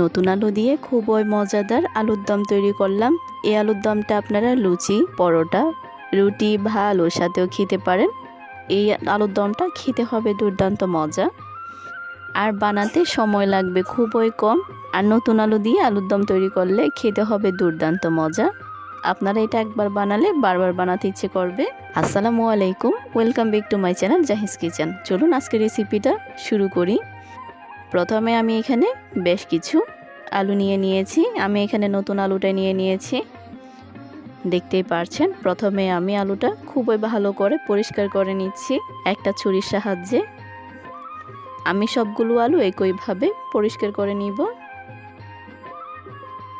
নতুন আলু দিয়ে খুবই মজাদার আলুর দম তৈরি করলাম। এই আলুর দমটা আপনারা লুচি, পরোটা, রুটি ভালোর সাথেও খেতে পারেন। এই আলুর দমটা খেতে হবে দুর্দান্ত মজা। আর বানাতে সময় লাগবে খুবই কম। আর নতুন আলু দিয়ে আলুর দম তৈরি করলে খেতে হবে দুর্দান্ত মজা। আপনারা এটা একবার বানালে বারবার বানাতে ইচ্ছে করবে। আসসালামু আলাইকুম। Welcome back to my channel Jahij kitchen. চলুন আজকে রেসিপিটা শুরু করি। প্রথমে আমি এখানে বেশ কিছু আলু নিয়ে নিয়েছি। আমি এখানে নতুন আলুটা নিয়ে নিয়েছি। দেখতেই পারছেন, প্রথমে আমি আলুটা খুবই ভালো করে পরিষ্কার করে নিচ্ছি একটা ছুরির সাহায্যে। আমি সবগুলো আলু একইভাবে পরিষ্কার করে নিব।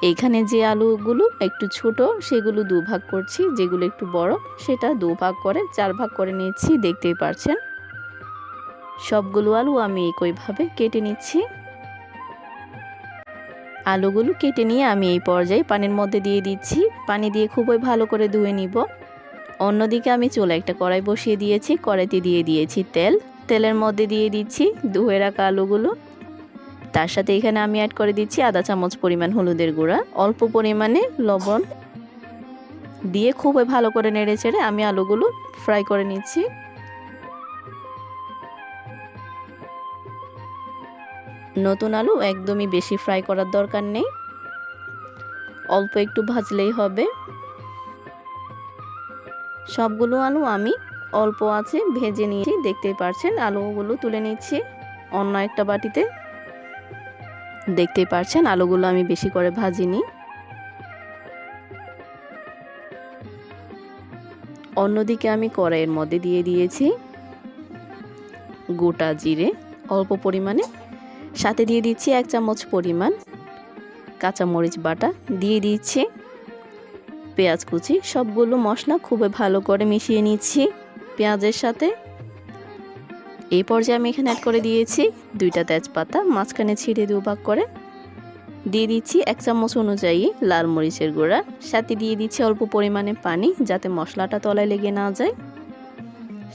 এইখানে যে আলুগুলো একটু ছোট, সেগুলো দু ভাগ করছি, যেগুলো একটু বড়, সেটা দু ভাগ করে চার ভাগ করে নিচ্ছি, দেখতেই পারছেন। সবগুলো আলু আমি একইভাবে কেটে নিচ্ছি। আলুগুলো কেটে নিয়ে আমি এই পর্যায়ে পানির মধ্যে দিয়ে দিচ্ছি। পানি দিয়ে খুবই ভালো করে ধুয়ে নিব। অন্যদিকে আমি চুলা একটা কড়াই বসিয়ে দিয়েছি। কড়াইতে দিয়ে দিয়েছি তেল। তেলের মধ্যে দিয়ে দিচ্ছি ধুয়ে রাখা আলুগুলো। তার সাথে এখানে আমি অ্যাড করে দিচ্ছি আধা চামচ পরিমাণ হলুদের গুঁড়া, অল্প পরিমাণে লবণ। দিয়ে খুবই ভালো করে নেড়ে চেড়ে আমি আলুগুলো ফ্রাই করে নিচ্ছি। নতুন আলু একদমই বেশি ফ্রাই করার দরকার নেই। অল্প একটু ভাজলেই হবে। সবগুলো আলু আমি অল্প আছে ভেজে নিয়েছি, দেখতেই পারছেন আলুগুলো তুলে নিচ্ছি অন্য একটা বাটিতে। দেখতেই পারছেন আলুগুলো আমি বেশি করে ভাজিনি। অন্যদিকে আমি কড়াইয়ের মধ্যে দিয়ে দিয়েছি গোটা জিরে, অল্প পরিমাণে সাথে দিয়ে দিচ্ছি এক চামচ পরিমাণ কাঁচামরিচ বাটা, দিয়ে দিচ্ছি পেঁয়াজ কুচি, সবগুলো মশলা খুবই ভালো করে মিশিয়ে নিচ্ছি পেঁয়াজের সাথে। এই পর্যায়ে আমি এখানে অ্যাড করে দিয়েছি দুইটা তেজপাতা, মাঝখানে ছিঁড়ে দুভাগ করে। দিয়ে দিচ্ছি এক চামচ অনুযায়ী লাল মরিচের গুঁড়া, সাথে দিয়ে দিচ্ছি অল্প পরিমাণে পানি যাতে মশলাটা তলায় লেগে না যায়।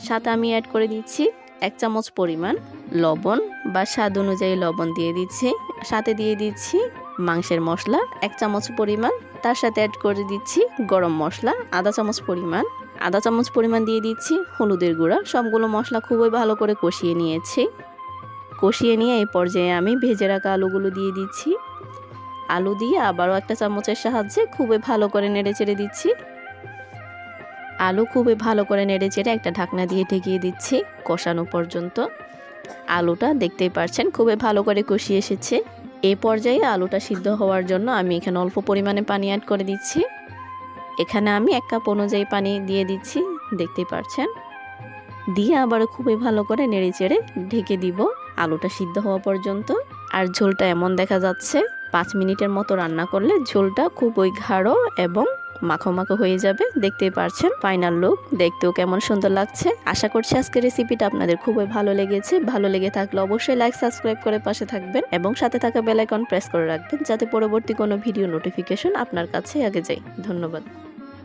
সাথে আমি অ্যাড করে দিচ্ছি এক চামচ পরিমাণ লবণ বা স্বাদ অনুযায়ী লবণ দিয়ে দিচ্ছি। সাথে দিয়ে দিচ্ছি মাংসের মশলা, এক চামচ পরিমাণ। তার সাথে অ্যাড করে দিচ্ছি গরম মশলা, আধা চামচ পরিমাণ। আধা চামচ পরিমাণ দিয়ে দিচ্ছি হলুদের গুঁড়া। সবগুলো মশলা খুবই ভালো করে কষিয়ে নিয়েছি। কষিয়ে নিয়ে এই পর্যায়ে আমি ভেজে রাখা আলুগুলো দিয়ে দিচ্ছি। আলু দিয়ে আবারও একটা চামচের সাহায্যে খুবই ভালো করে নেড়ে চেড়ে দিচ্ছি। আলু খুবই ভালো করে নেড়ে চেড়ে একটা ঢাকনা দিয়ে ঢেকিয়ে দিচ্ছি কষানো পর্যন্ত। আলুটা দেখতেই পারছেন, খুবই ভালো করে কষিয়ে এসেছে। এ পর্যায়ে আলুটা সিদ্ধ হওয়ার জন্য আমি এখানে অল্প পরিমাণে পানি অ্যাড করে দিচ্ছি। এখানে আমি এক কাপ অনুযায়ী পানি দিয়ে দিচ্ছি, দেখতেই পারছেন। দিয়ে আবার খুবই ভালো করে নেড়ে চেড়ে ঢেকে দিব আলুটা সিদ্ধ হওয়া পর্যন্ত। আর ঝোলটা এমন দেখা যাচ্ছে, পাঁচ মিনিটের মতো রান্না করলে ঝোলটা খুবই গাঢ় এবং মাখো মাখো হয়ে যাবে, দেখতেই পারছেন। ফাইনাল লুক দেখতেও কেমন সুন্দর লাগছে। আশা করছি আজকের রেসিপিটা আপনাদের খুবই ভালো লেগেছে। ভালো লেগে থাকলে অবশ্যই লাইক সাবস্ক্রাইব করে পাশে থাকবেন এবং সাথে থাকা বেলাইকন প্রেস করে রাখবেন, যাতে পরবর্তী কোনো ভিডিও নোটিফিকেশন আপনার কাছে আগে যায়। ধন্যবাদ।